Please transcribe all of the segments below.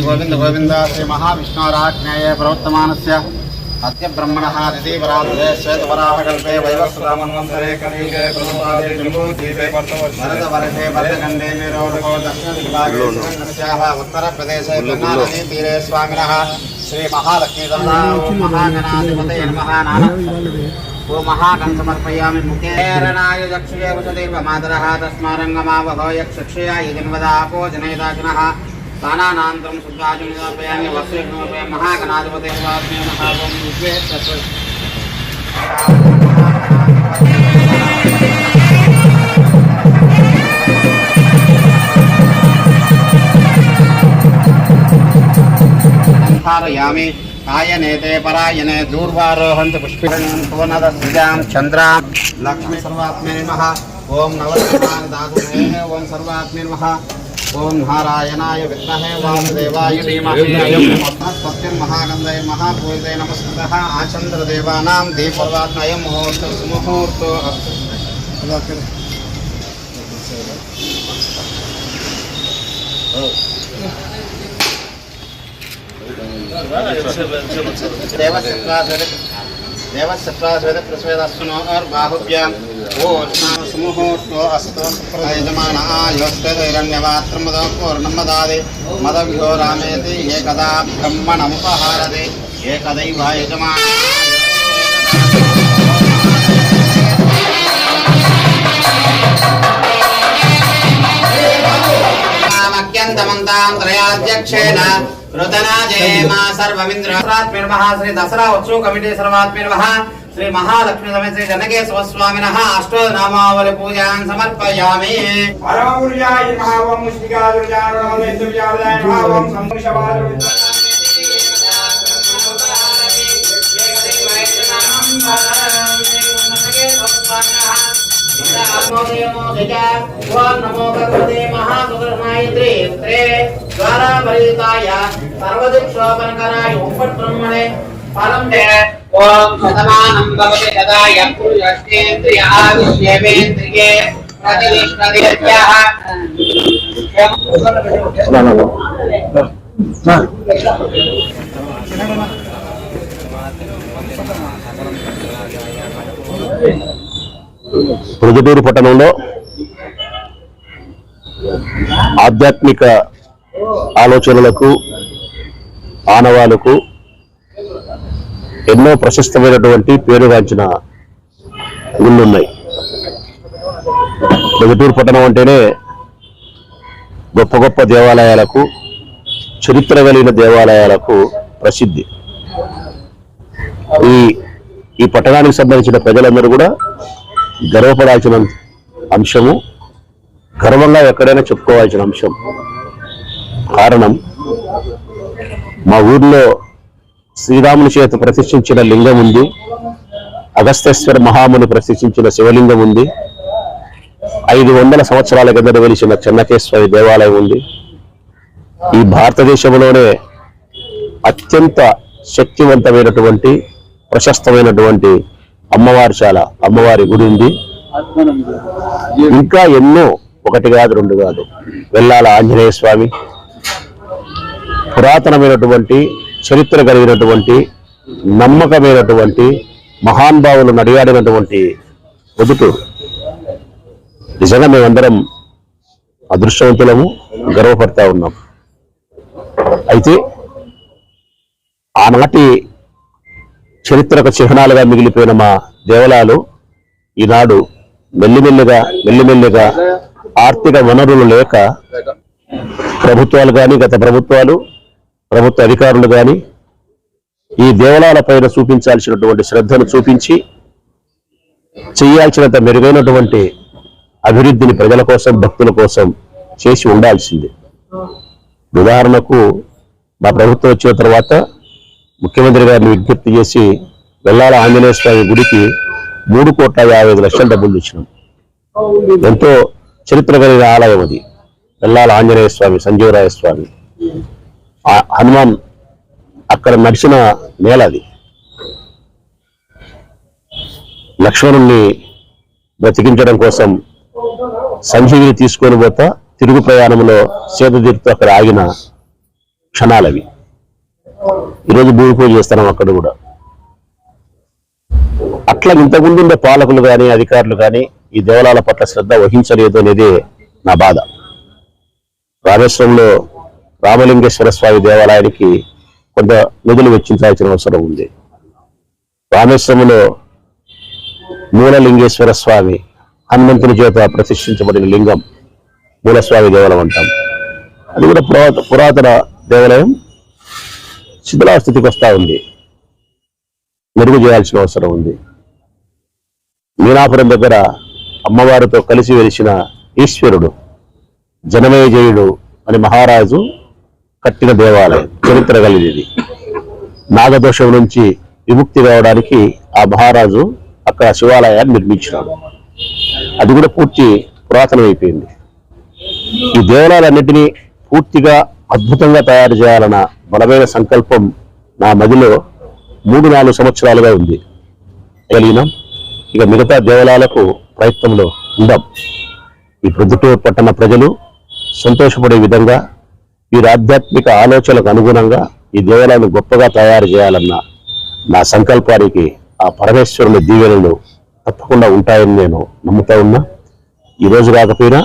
శ్రీ గోవింద గోవింద శ్రీ మహావిష్ణోరాజ్ఞేయ ప్రవర్తమానస్య. అద్య బ్రహ్మణः దిదీవరాత్రే శ్వేతవరాహకల్పే వైవస్వరామన్వంతరే కలియుగే ప్రమోదాదే జంబూద్వీపే భరతవర్షే భరతఖండే మేరోడకో దక్షిణదిగ్భాగే శ్రీరంగస్యాः ఉత్తరప్రదేశే గంగానదీ తీరే స్వామినः శ్రీ మహాలక్ష్మీ ఓం మహాగణాధిపతయే నమః నానా ఓ మహాగం సమర్పయామి ముఖేరణాయ చక్షుయే వసదేర్వమాతరः తస్మారంగమావహో యక్షక్షయ యజన్వదాపో జనయదాజనः पानानान्तरं शुद्धाजं निवापयामि वस्त्रे निवापयामि महागणाधिपते वाग्ने महाभूमि विद्वे कायनेते परायणे दूर्वारोहन्ति पुष्पिणीं पुनदस्यां चन्द्रां। लक्ष्मी सर्वात्मे नमः ॐ नवसर्वाङ्गागुणे ॐ सर्वात्मे नमः ओम नारायणाय विद्महे वासुदेवाय धीमहि महागंधाय महापूजिताय नमस्कृतः आचन्द्रदेवानां दीपवात्मय मुहूर्त मुहूर्तो देवसत्वासवेद देवसत्वासवेद प्रसवेदास्तुनो और बाहुभ्याम सुमुहूर्तो अस्तु यजमान आयोस्वेदैरण्यवात्रमदो पूर्णमदादि मदभ्यो रामेति एकदा ब्रह्मणमुपहारति एकदैव यजमान అత్యంతమంతాం త్రయాధ్యక్షేణ రుదనాజేమ సర్వమింద్రాత్మిర్మః శ్రీ దసరా ఉత్సవ కమిటీ సర్వాత్మిర్మః శ్రీ మహాలక్ష్మి సమేత శ్రీ జనకేశ్వర స్వామినః అష్టోనామావళి పూజాన్ సమర్పయామి పరమపుర్యాయ నమః ఓం ముష్టికాదుర్యాయ నమః నిత్యవ్యాదాయ నమః ఓం సంశవాదుర్యాయ నమో భగవతే మహాసుగ్రహణాయత్రే త్రే ద్వారా పరిహితాయ ఓం సదమానం భవతి యదాయ పురుషేంద్రియ విశ్వేంద్రియే ప్రతిష్టదేత్యః రా, ప్రొద్దుటూరు పట్టణంలో ఆధ్యాత్మిక ఆలోచనలకు ఆనవాలకు ఎన్నో ప్రశస్తమైనటువంటి పేరుగాంచిన గుళ్ళున్నాయి. ప్రొద్దుటూరు పట్టణం అంటేనే గొప్ప గొప్ప దేవాలయాలకు చరిత్ర కలిగిన దేవాలయాలకు ప్రసిద్ధి. ఈ ఈ పట్టణానికి సంబంధించిన ప్రజలందరూ కూడా గర్వపడాల్సిన అంశము గర్వంగా ఎక్కడైనా చెప్పుకోవాల్సిన అంశం. కారణం మా ఊర్లో శ్రీరాముని చేత ప్రతిష్ఠించిన లింగం ఉంది. అగస్తేశ్వర మహాముని ప్రతిష్ఠించిన శివలింగం ఉంది. ఐదు వందల సంవత్సరాల కింద వెలిసిన చెన్నకేశ్వరి దేవాలయం ఉంది. ఈ భారతదేశంలోనే అత్యంత శక్తివంతమైనటువంటి ప్రశస్తమైనటువంటి అమ్మవారిశాల అమ్మవారి గుడి ఉంది. ఇంకా ఎన్నో ఒకటి కాదు రెండు కాదు. వెళ్ళాల ఆంజనేయ స్వామి. పురాతనమైనటువంటి చరిత్ర కలిగినటువంటి నమ్మకమైనటువంటి మహానుభావులు నడియాడినటువంటి పొదుటూరు నిజంగా మేమందరం అదృష్టవంతులము గర్వపడతా ఉన్నాం. అయితే ఆనాటి చరిత్రకు చిహ్నాలుగా మిగిలిపోయిన మా దేవాలయాలు ఈనాడు మెల్లిమెల్లిగా మెల్లిమెల్లిగా ఆర్థిక వనరులు లేక ప్రభుత్వాలు కానీ గత ప్రభుత్వాలు ప్రభుత్వ అధికారులు కానీ ఈ దేవాలయాల పైన చూపించాల్సినటువంటి శ్రద్ధను చూపించి చేయాల్సినంత మెరుగైనటువంటి అభివృద్ధిని ప్రజల కోసం భక్తుల కోసం చేసి ఉండాల్సింది. ఉదాహరణకు మా ప్రభుత్వం వచ్చిన తర్వాత ముఖ్యమంత్రి గారిని విజ్ఞప్తి చేసి వెళ్ళాల ఆంజనేయ స్వామి గుడికి మూడు కోట్ల యాభై ఐదు లక్షల డబ్బులు ఇచ్చినాం. ఎంతో చరిత్ర కలిగిన ఆలయం అది. వెల్లాల ఆంజనేయ స్వామి సంజీవరాయ స్వామి. హనుమాన్ అక్కడ నడిచిన నేల అది. లక్ష్మణుణ్ణి బ్రతికించడం కోసం సంజీవిని తీసుకొని పోతా తిరుగు ప్రయాణంలో సేదతీరుతూ అక్కడ ఆగిన క్షణాలవి ఈరోజు భూమి పూజ చేస్తున్నాం అక్కడ కూడా. అట్లా ఇంతకుముందు ఉండే పాలకులు కానీ అధికారులు కానీ ఈ దేవాలయాల పట్ల శ్రద్ధ వహించలేదు అనేది నా బాధ. రామేశ్వరంలో రామలింగేశ్వర స్వామి దేవాలయానికి కొంత నిధులు వెచ్చించాల్సిన అవసరం ఉంది. రామేశ్వరంలో మూలలింగేశ్వర స్వామి హనుమంతుని చేత ప్రతిష్ఠించబడిన లింగం మూలస్వామి దేవాలయం అంటాం. అది కూడా పురాత పురాతన దేవాలయం. శిథిలాస్థితికి వస్తూ ఉంది. మెరుగు చేయాల్సిన అవసరం ఉంది. మీనాపురం దగ్గర అమ్మవారితో కలిసి వెలిసిన ఈశ్వరుడు జనమేజయుడు అని మహారాజు కట్టిన దేవాలయం చరిత్ర కలిగినది. నాగదోషం నుంచి విముక్తి కావడానికి ఆ మహారాజు అక్కడ శివాలయాన్ని నిర్మించినాడు. అది కూడా పూర్తి పురాతనమైపోయింది. ఈ దేవాలయాలన్నింటినీ పూర్తిగా అద్భుతంగా తయారు చేయాలన్న బలమైన సంకల్పం నా మదిలో మూడు నాలుగు సంవత్సరాలుగా ఉంది. కలిగినాం. ఇక మిగతా దేవాలయాలకు ప్రయత్నంలో ఉందాం. ఈ ప్రొద్దుటూరు పట్టణ ప్రజలు సంతోషపడే విధంగా వీరి ఆధ్యాత్మిక ఆలోచనలకు అనుగుణంగా ఈ దేవాలయాన్ని గొప్పగా తయారు చేయాలన్న నా సంకల్పానికి ఆ పరమేశ్వరుని దీవెనలు తప్పకుండా ఉంటాయని నేను నమ్ముతా ఉన్నా. ఈ రోజు కాకపోయినా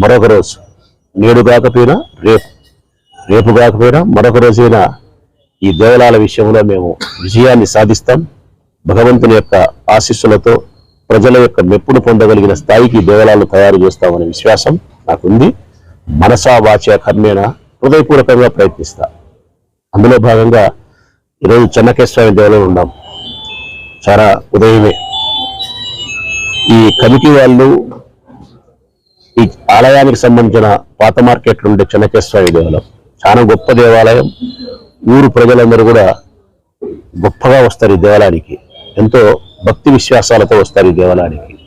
మరొక రోజు నేడు కాకపోయినా రేపు రేపు కాకపోయినా మరొక రోజైనా ఈ దేవాలయాల విషయంలో మేము విజయాన్ని సాధిస్తాం. భగవంతుని యొక్క ఆశీస్సులతో ప్రజల యొక్క మెప్పును పొందగలిగిన స్థాయికి దేవాలయాలు తయారు చేస్తామనే విశ్వాసం నాకుంది. మనసా వాచ కర్మేణ హృదయపూర్వకంగా ప్రయత్నిస్తా. అందులో భాగంగా ఈరోజు చెన్నకేశ్వర దేవాలయం ఉన్నాం. చాలా ఉదయమే. ఈ కమిటీ వాళ్ళు ఈ ఆలయానికి సంబంధించిన పాత మార్కెట్లు ఉండే చెన్నకేశ్వర దేవాలయం. చాలా గొప్ప దేవాలయం. ఊరు ప్రజలందరూ కూడా గొప్పగా వస్తారు ఈ దేవాలయానికి. ఎంతో భక్తి విశ్వాసాలతో వస్తారు ఈ దేవాలయానికి.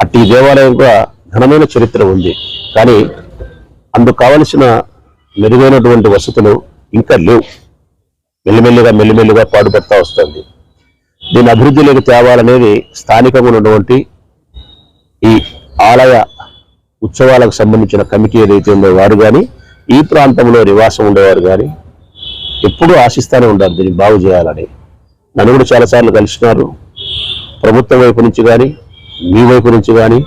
అట్టి ఈ దేవాలయం కూడా ఘనమైన చరిత్ర ఉంది. కానీ అందుకు కావలసిన మెరుగైనటువంటి వసతులు ఇంకా లేవు. మెల్లిమెల్లిగా మెల్లిమెల్లిగా పాడుపడతా వస్తుంది. దీని అభివృద్ధిలోకి తేవాలనేది స్థానికంగా ఉన్నటువంటి ఈ ఆలయ ఉత్సవాలకు సంబంధించిన కమిటీ ఏదైతే ఉందో వారు కానీ ఈ ప్రాంతంలో నివాసం ఉండేవారు కానీ ఎప్పుడూ ఆశిస్తానే ఉండాలి దీన్ని బాగు చేయాలని. నన్ను కూడా చాలాసార్లు కలిసినారు. ప్రభుత్వం వైపు నుంచి కానీ మీ వైపు నుంచి కానీ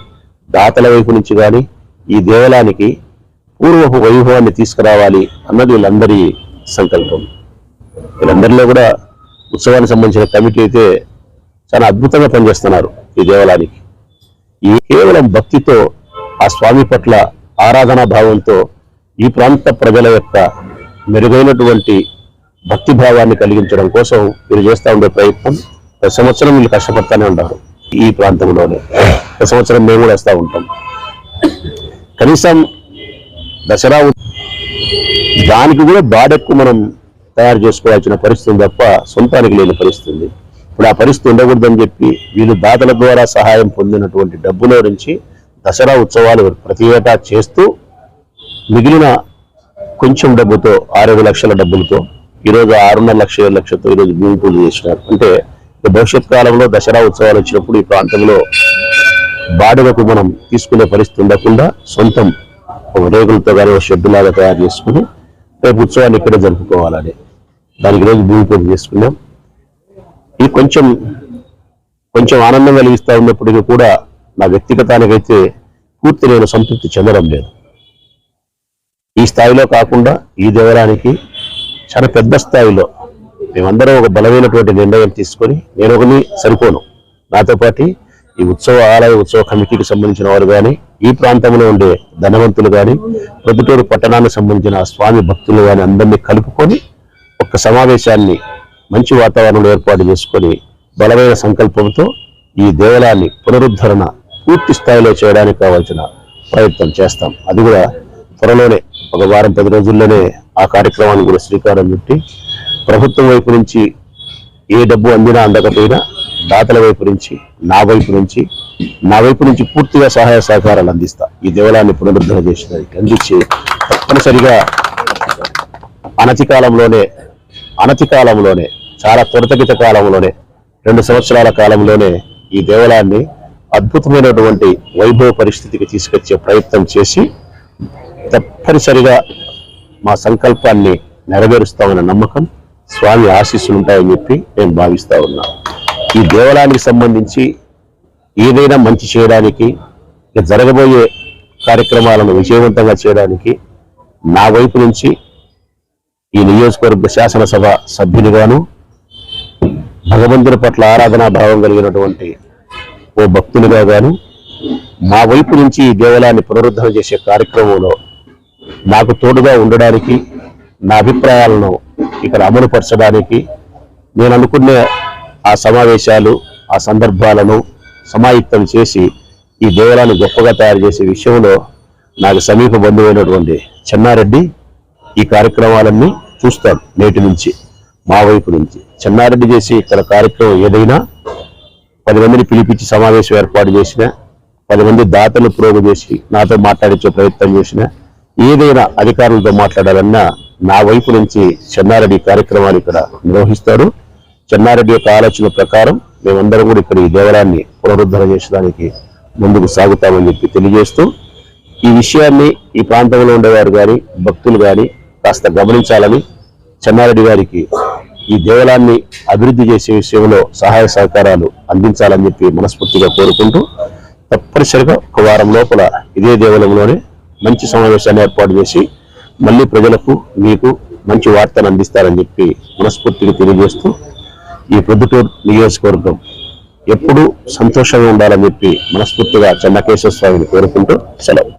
దాతల వైపు నుంచి కానీ ఈ దేవాలయానికి పూర్వపు వైభవాన్ని తీసుకురావాలి అన్నది వీళ్ళందరి సంకల్పం. వీళ్ళందరిలో కూడా ఉత్సవానికి సంబంధించిన కమిటీ అయితే చాలా అద్భుతంగా పనిచేస్తున్నారు ఈ దేవాలయానికి. ఈ కేవలం భక్తితో ఆ స్వామి పట్ల ఆరాధనా భావంతో ఈ ప్రాంత ప్రజల యొక్క మెరుగైనటువంటి భక్తి భావాన్ని కలిగించడం కోసం వీరు చేస్తూ ఉండే ప్రయత్నం ప్రతి సంవత్సరం వీళ్ళు కష్టపడతానే ఉంటారు ఈ ప్రాంతంలోనే. ప్రతి సంవత్సరం మేము కూడా వస్తూ ఉంటాం. కనీసం దసరా దానికి కూడా బాడెక్కు మనం తయారు చేసుకోవాల్సిన పరిస్థితి తప్ప సొంతానికి లేని పరిస్థితి. ఇప్పుడు ఆ పరిస్థితి ఉండకూడదని చెప్పి వీళ్ళు దాతల ద్వారా సహాయం పొందినటువంటి డబ్బులో నుంచి దసరా ఉత్సవాలు ప్రతి ఏటా చేస్తూ మిగిలిన కొంచెం డబ్బుతో ఆరు లక్షల డబ్బులతో ఈరోజు ఆరున్నర లక్ష ఏడు లక్షలతో ఈరోజు భూమి పూజ చేసినారు అంటే భవిష్యత్ కాలంలో దసరా ఉత్సవాలు వచ్చినప్పుడు ఈ ప్రాంతంలో బాడుగకు మనం తీసుకునే పరిస్థితి ఉండకుండా సొంతం ఒక రేగులతో కానీ ఒక షెడ్ లాగా తయారు చేసుకుని రేపు ఉత్సవాన్ని ఇక్కడే జరుపుకోవాలని దానికి రోజు భూమి పూజ చేసుకున్నాం. ఇది కొంచెం కొంచెం ఆనందం కలిగిస్తూ ఉన్నప్పటికీ కూడా నా వ్యక్తిగతానికైతే పూర్తి నేను సంతృప్తి చెందడం లేదు. ఈ స్థాయిలో కాకుండా ఈ దేవరానికి చాలా పెద్ద స్థాయిలో మేమందరం ఒక బలమైనటువంటి నిర్ణయం తీసుకొని నేను ఒకని సరిపోను. నాతో పాటు ఈ ఉత్సవ ఆలయ ఉత్సవ కమిటీకి సంబంధించిన వారు కానీ ఈ ప్రాంతంలో ఉండే ధనవంతులు కానీ ప్రొద్దుటూరు పట్టణానికి సంబంధించిన స్వామి భక్తులు కానీ అందరినీ కలుపుకొని ఒక సమావేశాన్ని మంచి వాతావరణంలో ఏర్పాటు చేసుకొని బలమైన సంకల్పంతో ఈ దేవాలయాన్ని పునరుద్ధరణ పూర్తి స్థాయిలో చేయడానికి కావాల్సిన ప్రయత్నం చేస్తాం. అది కూడా త్వరలోనే ఒక వారం పది రోజుల్లోనే ఆ కార్యక్రమాన్ని కూడా శ్రీకారం చుట్టి ప్రభుత్వం వైపు నుంచి ఏ డబ్బు అందినా అందకపోయినా దాతల వైపు నుంచి నా వైపు నుంచి నా వైపు నుంచి పూర్తిగా సహాయ సహకారాలు అందిస్తా. ఈ దేవాలయాన్ని పునరుద్ధరణ చేసినది అందించి తప్పనిసరిగా అనతి కాలంలోనే అనతి కాలంలోనే చాలా త్వరితగత కాలంలోనే రెండు సంవత్సరాల కాలంలోనే ఈ దేవాలయాన్ని అద్భుతమైనటువంటి వైభవ పరిస్థితికి తీసుకొచ్చే ప్రయత్నం చేసి తప్పనిసరిగా మా సంకల్పాన్ని నెరవేరుస్తామన్న నమ్మకం స్వామి ఆశీస్సులుంటాయని చెప్పి నేను భావిస్తా ఉన్నా. ఈ దేవాలయానికి సంబంధించి ఏదైనా మంచి చేయడానికి జరగబోయే కార్యక్రమాలను విజయవంతంగా చేయడానికి నా వైపు నుంచి ఈ నియోజకవర్గ శాసనసభ సభ్యునిగాను భగవంతుని పట్ల ఆరాధనా భావం కలిగినటువంటి ఓ భక్తునిగా గాను మా వైపు నుంచి ఈ దేవాలయాన్ని పునరుద్ధరణ చేసే కార్యక్రమంలో నాకు తోడుగా ఉండడానికి నా అభిప్రాయాలను ఇక్కడ అమలుపరచడానికి నేను అనుకునే ఆ సమావేశాలు ఆ సందర్భాలను సమాయుక్తం చేసి ఈ దేవాలయాన్ని గొప్పగా తయారు చేసే విషయంలో నాకు సమీప బంధువైనటువంటి చెన్నారెడ్డి ఈ కార్యక్రమాలన్నీ చూస్తాడు నేటి నుంచి మా వైపు నుంచి. చెన్నారెడ్డి చేసి ఇక్కడ కార్యక్రమం ఏదైనా పది మందిని పిలిపించి సమావేశం ఏర్పాటు చేసిన పది మంది దాతలు ప్రోగు చేసి నాతో మాట్లాడించే ప్రయత్నం చేసిన ఏదైనా అధికారులతో మాట్లాడాలన్నా నా వైపు నుంచి చెన్నారెడ్డి కార్యక్రమాలు ఇక్కడ నిర్వహిస్తారు చెన్నారెడ్డి యొక్క ఆలోచన ప్రకారం మేమందరం కూడా ఇక్కడ ఈ దేవాలయాన్ని పునరుద్ధరణ చేసడానికి ముందుకు సాగుతామని చెప్పి తెలియజేస్తూ ఈ విషయాన్ని ఈ ప్రాంతంలో ఉండేవారు కానీ భక్తులు కానీ కాస్త గమనించాలని చెన్నారెడ్డి గారికి ఈ దేవాలయాన్ని అభివృద్ధి చేసే విషయంలో సహాయ సహకారాలు అందించాలని చెప్పి మనస్ఫూర్తిగా కోరుకుంటూ తప్పనిసరిగా ఒక వారం లోపల ఇదే దేవాలయంలోనే మంచి సమావేశాన్ని ఏర్పాటు చేసి మళ్ళీ ప్రజలకు మీకు మంచి వార్తను అందిస్తారని చెప్పి మనస్ఫూర్తిగా తెలియజేస్తూ ఈ ప్రొద్దుటూరు నియోజకవర్గం ఎప్పుడూ సంతోషంగా ఉండాలని చెప్పి మనస్ఫూర్తిగా చెన్నకేశ్వర స్వామిని కోరుకుంటూ సెలవు.